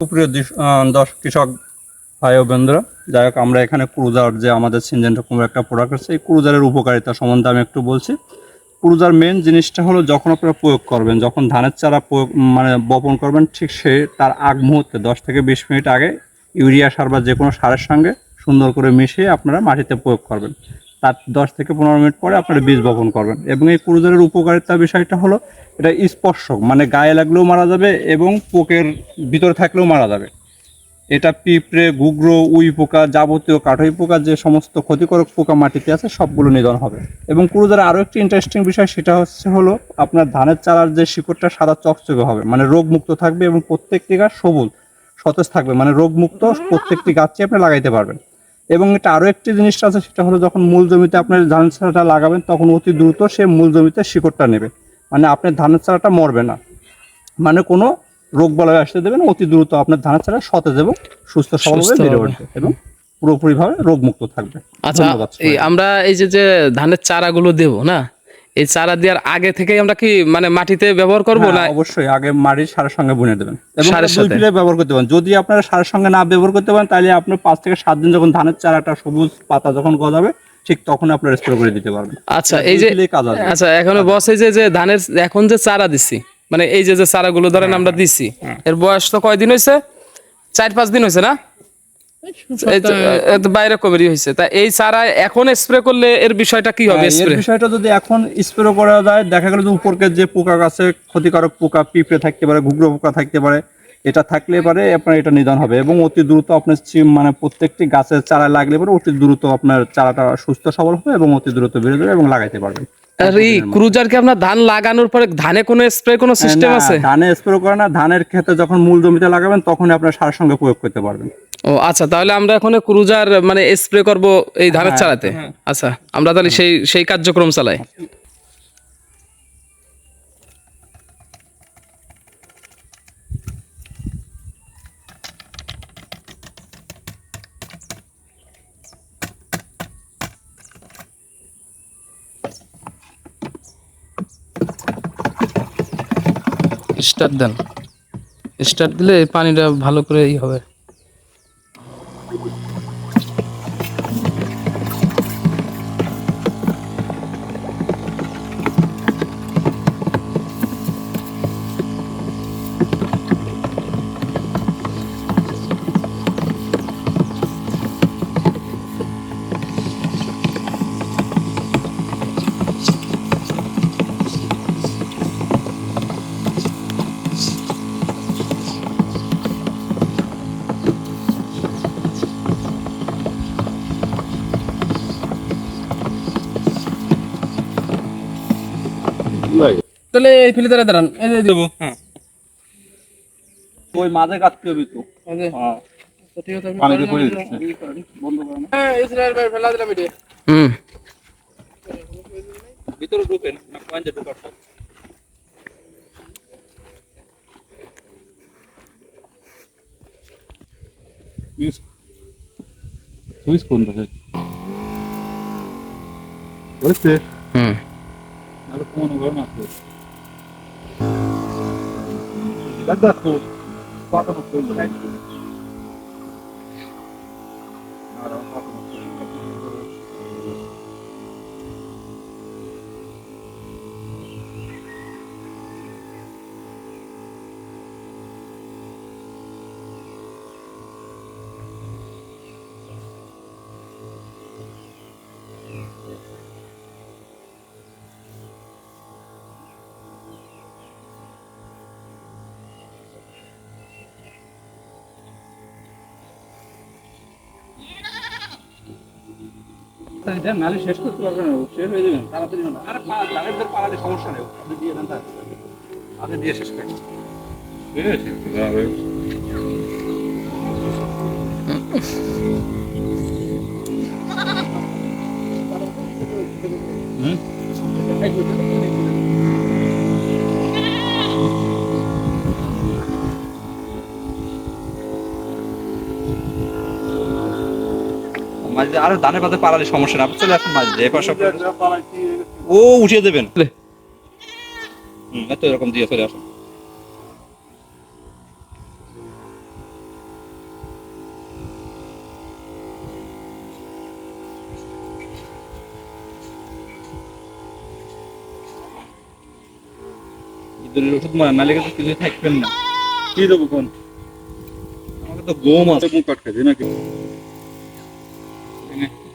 সুপ্রিয় দর্শক, কৃষক ভাই বন্ধুরা, যাই হোক, আমরা এখানে ক্রুজার যে আমাদের সিনজেন্টা কুমার একটা প্রোডাক্ট আছে, এই ক্রুজারের উপকারিতা সম্বন্ধে আমি একটু বলছি। ক্রুজার মেন জিনিসটা হলো যখন আপনারা প্রয়োগ করবেন, যখন ধানের চারা প্রয়োগ মানে বপন করবেন, ঠিক সে তার আগ মুহূর্তে, দশ থেকে বিশ মিনিট আগে ইউরিয়া সার বা যে কোনো সারের সঙ্গে সুন্দর করে মিশিয়ে আপনারা মাটিতে প্রয়োগ করবেন। তার দশ থেকে পনেরো মিনিট পরে আপনারা বীজ বপন করবেন। এবং এই ক্রুজারের উপকারিতা বিষয়টা হলো, এটা স্পর্শক মানে গায়ে লাগলেও মারা যাবে এবং পোকের ভিতরে থাকলেও মারা যাবে। এটা পিঁপড়ে, গুগরো, উই পোকা, যাবতীয় কাঠই পোকা, যে সমস্ত ক্ষতিকারক পোকা মাটিতে আছে, সবগুলো নিধন হবে। এবং ক্রুজারে আরও একটি ইন্টারেস্টিং বিষয়, সেটা হচ্ছে হলো, আপনার ধানের চারার যে শিকড়টা সাদা চকচকে হবে মানে রোগমুক্ত থাকবে এবং প্রত্যেকটি গাছ সবুজ, সতেজ থাকবে মানে রোগমুক্ত প্রত্যেকটি গাছই আপনি লাগাইতে পারবেন। এবং এটা আরও একটি জিনিসটা আছে সেটা হলো যখন মূল জমিতে আপনার ধানের চারাটা লাগাবেন তখন অতি দ্রুত সে মূল জমিতে শিকড়টা নেবে মানে আপনার ধানের চারাটা মরবে না মানে কোনো রোগ বলায় আসতে দেবেন অতি দ্রুত আপনার ধানের চারা সতেজ এবং সুস্থ সবলভাবে বেড়ে। উঠবে এবং পুরোপুরিভাবে রোগমুক্ত থাকবে আচ্ছা। আমরা এই যে যে ধানের চারাগুলো দেব না এই চারা দেওয়ার আগে থেকে আমরা কি মানে মাটিতে ব্যবহার করব না? হ্যাঁ, অবশ্যই আগে মাটির সারের সঙ্গে বুনে দেবেন। এবং সারের দুই সাথে? ব্যবহার করতে পারেন। যদি আপনারা সারের সঙ্গে না ব্যবহার করতে পারেন তাহলে আপনার পাঁচ থেকে সাত দিন যখন ধানের চারাটা সবুজ পাতা যখন গজাবে ঠিক তখন আপনার স্প্রে করে দিতে পারবেন। আচ্ছা এই যে। আচ্ছা এখন বস এই যে যে ধানের এখন যে চারা দিচ্ছি মানে এই যে যে চারাগুলো ধরেন আমরা দিচ্ছি এর বয়স তো কয়দিন হয়েছে চার পাঁচ দিন হয়েছে না? বাইরে কমেরই হয়েছে তা এই সারা এখন স্প্রে করলে এর বিষয়টা কি হবে হ্যাঁ, এর স্প্রে বিষয়টা যদি এখন স্প্রে করা যায় দেখা গেল যে উপরকে যে পোকা গাছে ক্ষতিকারক পোকা পিঁপড়ে থাকতে পারে ঘুগরো পোকা থাকতে পারে এটা থাকলে পরে আপনার এটা নিধন হবে এবং অতি দ্রুত আপনার মানে প্রত্যেকটি গাছের চারা লাগলে পরে অতি দ্রুত আপনার চারাটা সুস্থ সবল হবে এবং অতি দ্রুত বেড়ে যাবে এবং লাগাইতে পারবেন আর এই ক্রুজার কি আপনার ধান লাগানোর পরে ধানে কোনো স্প্রে কোনো সিস্টেম আছে? ধানে স্প্রে করে না ধানের ক্ষেত্রে যখন মূল জমিতে লাগাবেন তখন আপনার সঙ্গে প্রয়োগ করতে পারবেন। ও আচ্ছা তাহলে আমরা এখন ক্রুজার মানে স্প্রে করব এই ধানের চালাতে আচ্ছা আমরা তাহলে সেই সেই কার্যক্রম চালাই। স্টার্ট দেন। স্টার্ট দিলে পানিটা ভালো করে ই হবে। তাহলে এই ফিলিটারে দাঁড়ান। এই যে দেবো হ্যাঁ। ওই মাঝে কাটতে হবে তো। এই হ্যাঁ। ঠিক আছে, আপনি পানিতে পড়ে বন্ধ করে না। হ্যাঁ, ইসরায়েল ভাই ফেলা দিলাম এটি। হুম। ভিতরে ঢুকেন না পয়েন্টে সুইচ কোন হুম। কোন দাদা তো পাতানো চলবে না আর এটা নালে শেষ করতে পারবে না শেষ হয়ে যাবে তাড়াতাড়ি না। আরে পা পালালে সমস্যা নেই আপনি দিয়ে দেন আগে দিয়ে শেষ করেন। মাঝে আরে দানের পাতে পালালে সমস্যা না চলে আসুন মাঝে এ পাশে ও উঠিয়ে দেবেন। হুম এত এরকম দিয়ে চলে আসুন। কিছু থাকবেন না। কি দেবো কোন? আমাকে তো গোম আছে। মুখ আটকাছে নাকি? പിന്നെ